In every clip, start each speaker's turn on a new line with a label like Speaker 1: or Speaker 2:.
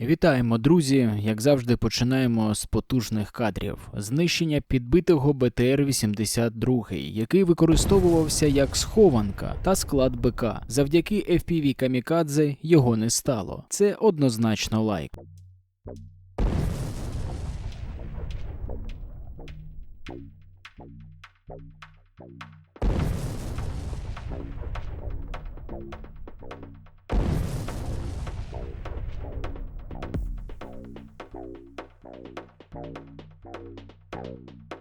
Speaker 1: Вітаємо, друзі! Як завжди, починаємо з потужних кадрів. Знищення підбитого БТР-82, який використовувався як схованка та склад БК. Завдяки FPV Камікадзе його не стало. Це однозначно лайк. Thank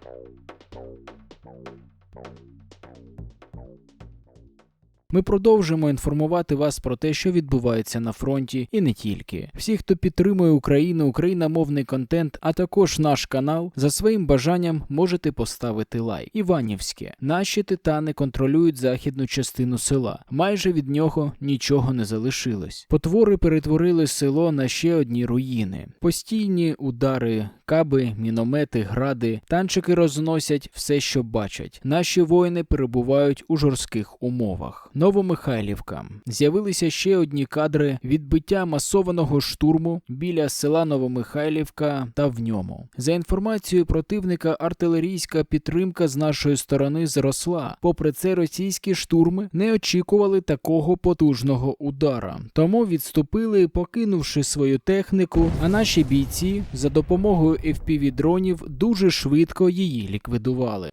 Speaker 1: Ми продовжимо інформувати вас про те, що відбувається на фронті, і не тільки. Всі, хто підтримує Україну, україномовний контент, а також наш канал, за своїм бажанням можете поставити лайк. Іванівське. Наші титани контролюють західну частину села. Майже від нього нічого не залишилось. Потвори перетворили село на ще одні руїни. Постійні удари, каби, міномети, гради, танчики розносять все, що бачать. Наші воїни перебувають у жорстких умовах. Новомихайлівка. З'явилися ще одні кадри відбиття масованого штурму біля села Новомихайлівка та в ньому. За інформацією противника, артилерійська підтримка з нашої сторони зросла. Попри це, російські штурми не очікували такого потужного удара, тому відступили, покинувши свою техніку. А наші бійці за допомогою fpv дронів дуже швидко її ліквідували.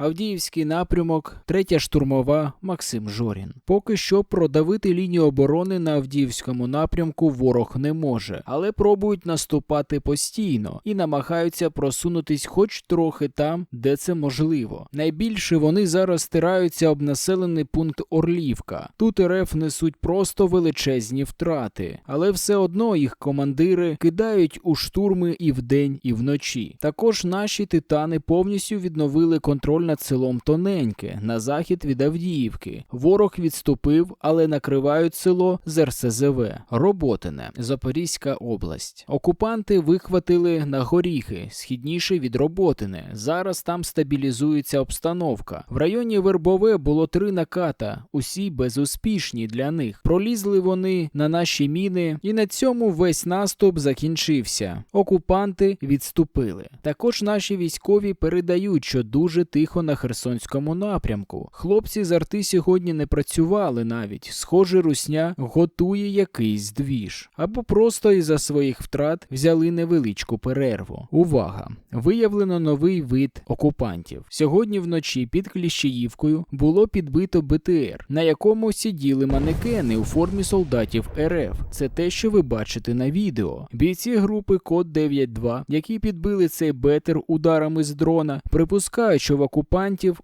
Speaker 1: Авдіївський напрямок, третя штурмова Максим Жорін. Поки що продавити лінію оборони на Авдіївському напрямку ворог не може, але пробують наступати постійно і намагаються просунутись хоч трохи там, де це можливо. Найбільше вони зараз стираються об населений пункт Орлівка. Тут РФ несуть просто величезні втрати, але все одно їх командири кидають у штурми і вдень, і вночі. Також наші титани повністю відновили контроль над селом Тоненьке на захід від Авдіївки. Ворог відступив, але накривають село з РСЗВ. Роботине, Запорізька область. Окупанти вихватили на горіхи, східніше від Роботине. Зараз там стабілізується обстановка. В районі Вербове було три наката, усі безуспішні для них. Пролізли вони на наші міни, і на цьому весь наступ закінчився. Окупанти відступили. Також наші військові передають, що дуже тихо на Херсонському напрямку. Хлопці з арти сьогодні не працювали навіть. Схоже, русня готує якийсь двіж. Або просто із-за своїх втрат взяли невеличку перерву. Увага! Виявлено новий вид окупантів. Сьогодні вночі під Кліщеївкою було підбито БТР, на якому сиділи манекени у формі солдатів РФ. Це те, що ви бачите на відео. Бійці групи Код 92, які підбили цей бетер ударами з дрона, припускають, що в окупантів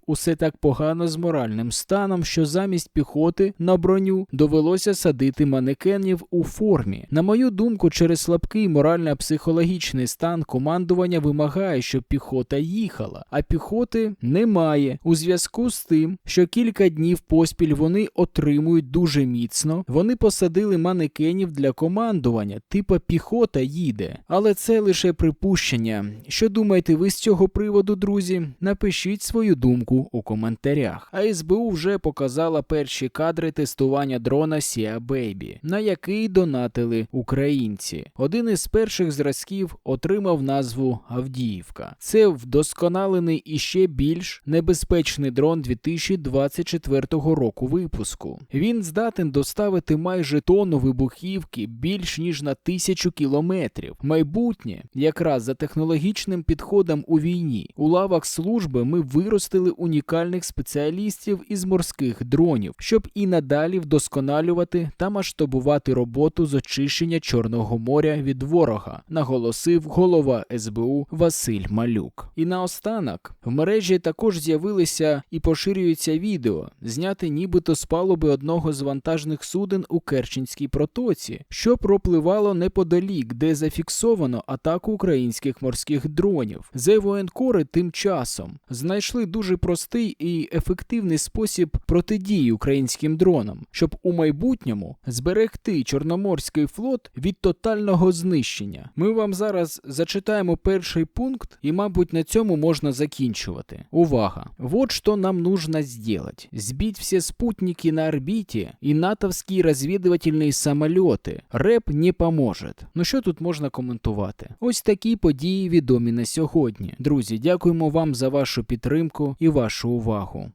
Speaker 1: усе так погано з моральним станом, що замість піхоти на броню довелося садити манекенів у формі. На мою думку, через слабкий морально-психологічний стан командування вимагає, щоб піхота їхала, а піхоти немає. У зв'язку з тим, що кілька днів поспіль вони отримують дуже міцно. Вони посадили манекенів для командування, типа піхота їде. Але це лише припущення. Що думаєте ви з цього приводу, друзі? Напишіть свою думку у коментарях. А СБУ вже показала перші кадри тестування дрона Sia Baby, на який донатили українці. Один із перших зразків отримав назву Авдіївка. Це вдосконалений і ще більш небезпечний дрон 2024 року випуску. Він здатен доставити майже тонну вибухівки більш ніж на тисячу кілометрів. Майбутнє якраз за технологічним підходом у війні. У лавах служби ми виростили унікальних спеціалістів із морських дронів, щоб і надалі вдосконалювати та масштабувати роботу з очищення Чорного моря від ворога, наголосив голова СБУ Василь Малюк. І наостанок в мережі також з'явилися і поширюються відео, зняти нібито з палуби одного з вантажних суден у Керченській протоці, що пропливало неподалік, де зафіксовано атаку українських морських дронів. Зе воєнкори тим часом знайшли дуже простий і ефективний спосіб протидії українським дронам, щоб у майбутньому зберегти Чорноморський флот від тотального знищення. Ми вам зараз зачитаємо перший пункт, і, мабуть, на цьому можна закінчувати. Увага! Вот что нам нужно сделать. Сбить все спутники на орбите и натовские разведывательные самолеты. РЕП не поможет. Ну що тут можна коментувати? Ось такі події відомі на сьогодні. Друзі, дякуємо вам за вашу підтримку і вашу увагу.